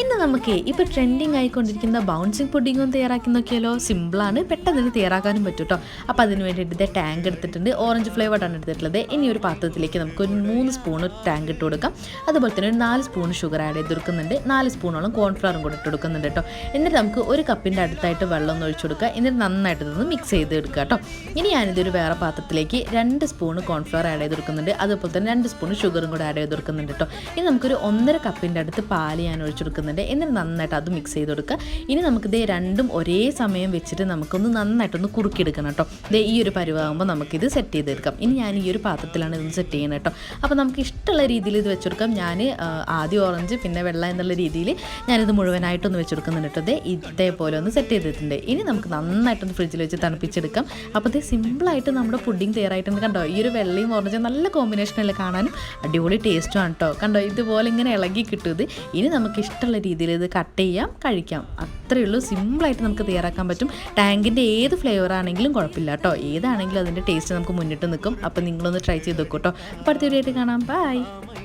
ഇന്ന് നമുക്ക് ഇപ്പോൾ ട്രെൻഡിങ് ആയിക്കൊണ്ടിരിക്കുന്ന ബൗൺസിങ് പുഡിങ്ങും തയ്യാറാക്കുന്നൊക്കെയല്ലോ. തയ്യാറാക്കി നോക്കിയാലോ സിമ്പിളാണ് പെട്ടെന്ന് തയ്യാറാക്കാനും പറ്റും അപ്പോൾ അതിന് വേണ്ടിയിട്ട് ഇത് ടാങ്ക് എടുത്തിട്ടുണ്ട്. ഓറഞ്ച് ഫ്ലേവർഡാണ് എടുത്തിട്ടുള്ളത്. ഇനി ഒരു പാത്രത്തിലേക്ക് നമുക്ക് ഒരു മൂന്ന് സ്പൂൺ ടാങ്ക് ഇട്ട് കൊടുക്കാം. അതുപോലെ തന്നെ ഒരു നാല് സ്പൂൺ ഷുഗർ ആഡ് ചെയ്ത് കൊടുക്കുന്നുണ്ട്. നാല് സ്പൂണോളം കോൺഫ്ലവറും കൂടെ ഇട്ട് കൊടുക്കുന്നുണ്ട് കേട്ടോ എന്നിട്ട് നമുക്ക് ഒരു കപ്പിന്റെ അടുത്തായിട്ട് വെള്ളം ഒന്ന് ഒഴിച്ചു കൊടുക്കുക. എന്നിട്ട് നന്നായിട്ട് ഇതൊന്ന് മിക്സ് ചെയ്ത് എടുക്കുക കേട്ടോ ഇനി ഞാനിതൊരു വേറെ പാത്രത്തിലേക്ക് രണ്ട് സ്പൂൺ കോൺഫ്ലവർ ആഡ് ചെയ്ത് കൊടുക്കുന്നുണ്ട്. അതുപോലെ തന്നെ രണ്ട് സ്പൂൺ ഷുഗറും കൂടെ ആഡ് ചെയ്ത് കൊടുക്കുന്നുണ്ട് കേട്ടോ ഇനി നമുക്കൊരു ഒന്നര കപ്പിന്റെ അടുത്ത് പാൽ ഞാൻ ഒഴിച്ചു കൊടുക്കുന്നുണ്ട് എന്നിട്ട് നന്നായിട്ട് അത് മിക്സ് ചെയ്ത് കൊടുക്കുക. ഇനി നമുക്ക് ഇതേ രണ്ടും ഒരേ സമയം വെച്ചിട്ട് നമുക്കൊന്ന് നന്നായിട്ടൊന്ന് കുറുക്കിയെടുക്കണം കേട്ടോ. ഇതേ ഈ ഒരു പരുവാകുമ്പോൾ നമുക്കിത് സെറ്റ് ചെയ്തെടുക്കാം ഇനി ഞാൻ ഈ ഒരു പാത്രത്തിലാണ് ഇതൊന്ന് സെറ്റ് ചെയ്യുന്നത് കേട്ടോ. അപ്പോൾ നമുക്ക് ഇഷ്ടമുള്ള രീതിയിൽ ഇത് വെച്ചെടുക്കാം ഞാൻ ആദ്യം ഓറഞ്ച് പിന്നെ വെള്ള എന്നുള്ള രീതിയിൽ ഞാനിത് മുഴുവനായിട്ടൊന്ന് വെച്ചെടുക്കുന്നുണ്ട് കേട്ടോ. ഇതേപോലെ ഒന്ന് സെറ്റ് ചെയ്തിട്ടുണ്ട്. ഇനി നമുക്ക് നന്നായിട്ടൊന്ന് ഫ്രിഡ്ജിൽ വെച്ച് തണുപ്പിച്ചെടുക്കാം. അപ്പോൾ ഇത് സിമ്പിളായിട്ട് നമ്മുടെ പുഡിംഗ് തയ്യാറായിട്ടുണ്ട് കണ്ടോ? ഈ ഒരു വെള്ളയും ഓറഞ്ചും നല്ല കോമ്പിനേഷനല്ലേ കാണാനും അടിപൊളി ടേസ്റ്റും ആണ് കേട്ടോ. കണ്ടോ? ഇതുപോലെ ഇങ്ങനെ ഇളകി കിട്ടും ഇത്. ഇനി നമുക്ക് ഇഷ്ടമുള്ള രീതിയിൽ ഇത് കട്ട് ചെയ്യാം കഴിക്കാം. അത്രയേ ഉള്ളൂ സിമ്പിളായിട്ട് നമുക്ക് തയ്യാറാക്കാൻ പറ്റും. ടാങ്കിന്റെ ഏത് ഫ്ലേവർ ആണെങ്കിലും കുഴപ്പമില്ല കേട്ടോ. ഏതാണെങ്കിലും അതിന്റെ ടേസ്റ്റ് നമുക്ക് മുന്നിട്ട് നിൽക്കും. അപ്പോൾ നിങ്ങളൊന്ന് ട്രൈ ചെയ്ത് നോക്കൂ കേട്ടോ. അപ്പോൾ അടുത്ത വീഡിയോ ആയിട്ട് കാണാം. ബൈ.